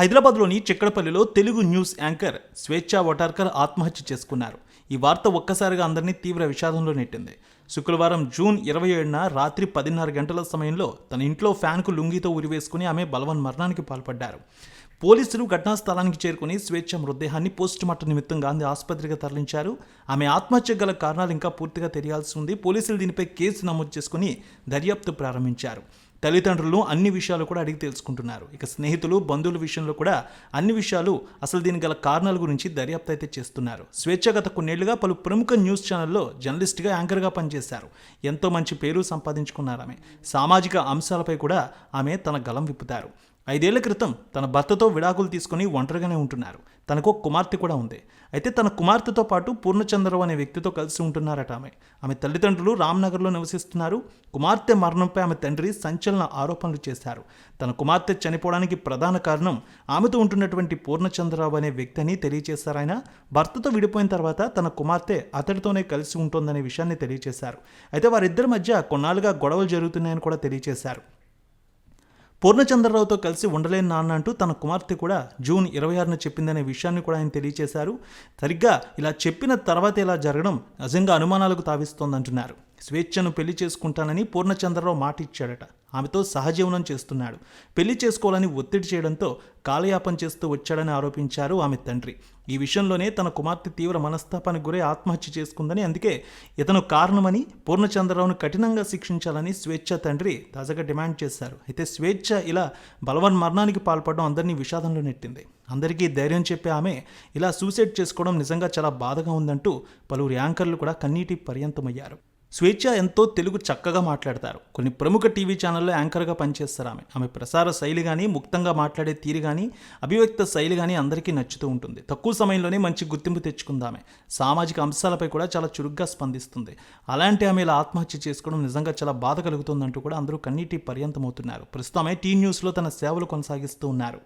హైదరాబాద్లోని చిక్కడపల్లిలో Telugu news anchor స్వేచ్ఛ వటార్కర్ ఆత్మహత్య చేసుకున్నారు. ఈ వార్త ఒక్కసారిగా అందరినీ తీవ్ర విషాదంలో నెట్టింది. శుక్రవారం జూన్ ఇరవై ఏడున రాత్రి పదిన్నర గంటల సమయంలో తన ఇంట్లో ఫ్యాన్కు లుంగితో ఉరివేసుకుని ఆమె బలవన్ మరణానికి పాల్పడ్డారు. పోలీసులు ఘటనా స్థలానికి చేరుకుని స్వేచ్ఛ మృతదేహాన్ని పోస్టుమార్టం నిమిత్తం గాంధీ ఆసుపత్రికి తరలించారు. ఆమె ఆత్మహత్య గల కారణాలు ఇంకా పూర్తిగా తెలియాల్సి ఉంది. పోలీసులు దీనిపై కేసు నమోదు చేసుకుని దర్యాప్తు ప్రారంభించారు. తల్లిదండ్రులు అన్ని విషయాలు కూడా అడిగి తెలుసుకుంటున్నారు. ఇక స్నేహితులు బంధువుల విషయంలో కూడా అన్ని విషయాలు అసలు దీని గల కారణాల గురించి దర్యాప్తు అయితే చేస్తున్నారు. స్వేచ్ఛ గత కొన్నేళ్ళుగా పలు ప్రముఖ న్యూస్ ఛానల్లో జర్నలిస్ట్గా యాంకర్గా పనిచేశారు. ఎంతో మంచి పేరు సంపాదించుకున్నారు ఆమె. సామాజిక అంశాలపై కూడా ఆమె తన గలం విప్పుతారు. ఐదేళ్ళ క్రితం తన భర్తతో విడాకులు తీసుకుని ఒంటరిగానే ఉంటున్నారు. తనకు ఒక కుమార్తె కూడా ఉంది. అయితే తన కుమార్తెతో పాటు పూర్ణచంద్రరావు అనే వ్యక్తితో కలిసి ఉంటున్నారట ఆమె. ఆమె తల్లిదండ్రులు రామ్నగర్లో నివసిస్తున్నారు. కుమార్తె మరణంపై ఆమె తండ్రి సంచలన ఆరోపణలు చేశారు. తన కుమార్తె చనిపోవడానికి ప్రధాన కారణం ఆమెతో ఉంటున్నటువంటి పూర్ణచంద్రరావు అనే వ్యక్తి అని తెలియజేశారు ఆయన. భర్తతో విడిపోయిన తర్వాత తన కుమార్తె అతడితోనే కలిసి ఉంటుందనే విషయాన్ని తెలియజేశారు అయితే వారిద్దరి మధ్య కొన్నాళ్ళుగా గొడవలు జరుగుతున్నాయని కూడా తెలియజేశారు పూర్ణచంద్రరావుతో కలిసి ఉండలేని నాన్న అంటూ తన కుమార్తె కూడా జూన్ ఇరవై ఆరున చెప్పిందనే విషయాన్ని కూడా ఆయన తెలియజేశారు సరిగ్గా ఇలా చెప్పిన తర్వాత ఇలా జరగడం నిజంగా అనుమానాలకు తావిస్తోందంటున్నారు. స్వేచ్ఛను పెళ్ళి చేసుకుంటానని పూర్ణచంద్రరావు మాట ఇచ్చాడట ఆమెతో సహజీవనం చేస్తున్నాడు. పెళ్ళి చేసుకోవాలని ఒత్తిడి చేయడంతో కాలయాపన చేస్తూ వచ్చాడని ఆరోపించారు ఆమె తండ్రి. ఈ విషయంలోనే తన కుమార్తె తీవ్ర మనస్తాపానికి గురై ఆత్మహత్య చేసుకుందని అందుకే ఇతను కారణమని పూర్ణచంద్రరావును కఠినంగా శిక్షించాలని స్వేచ్ఛ తండ్రి తాజాగా డిమాండ్ చేశారు. అయితే స్వేచ్ఛ ఇలా బలవన్ మరణానికి పాల్పడడం అందరినీ విషాదంలో నెట్టింది. అందరికీ ధైర్యం చెప్పే ఆమె ఇలా సూసైడ్ చేసుకోవడం నిజంగా చాలా బాధగా ఉందంటూ పలువురు యాంకర్లు కూడా కన్నీటి పర్యంతమయ్యారు. స్వేచ్ఛ ఎంతో తెలుగు చక్కగా మాట్లాడతారు. కొన్ని ప్రముఖ టీవీ ఛానల్లో యాంకర్గా పనిచేస్తారు ఆమె. ఆమె ప్రసార శైలి కానీ ముక్తంగా మాట్లాడే తీరు కానీ అభివ్యక్త శైలి కానీ అందరికీ నచ్చుతూ ఉంటుంది. తక్కువ సమయంలోనే మంచి గుర్తింపు తెచ్చుకుందామె సామాజిక అంశాలపై కూడా చాలా చురుగ్గా స్పందిస్తుంది. అలాంటి ఆమె ఇలా ఆత్మహత్య చేసుకోవడం నిజంగా చాలా బాధ కలుగుతుందంటూ కూడా అందరూ కన్నీటి పర్యంతమవుతున్నారు. ప్రస్తుతం ఆమె టీ న్యూస్లో తన సేవలు కొనసాగిస్తూ ఉన్నారు.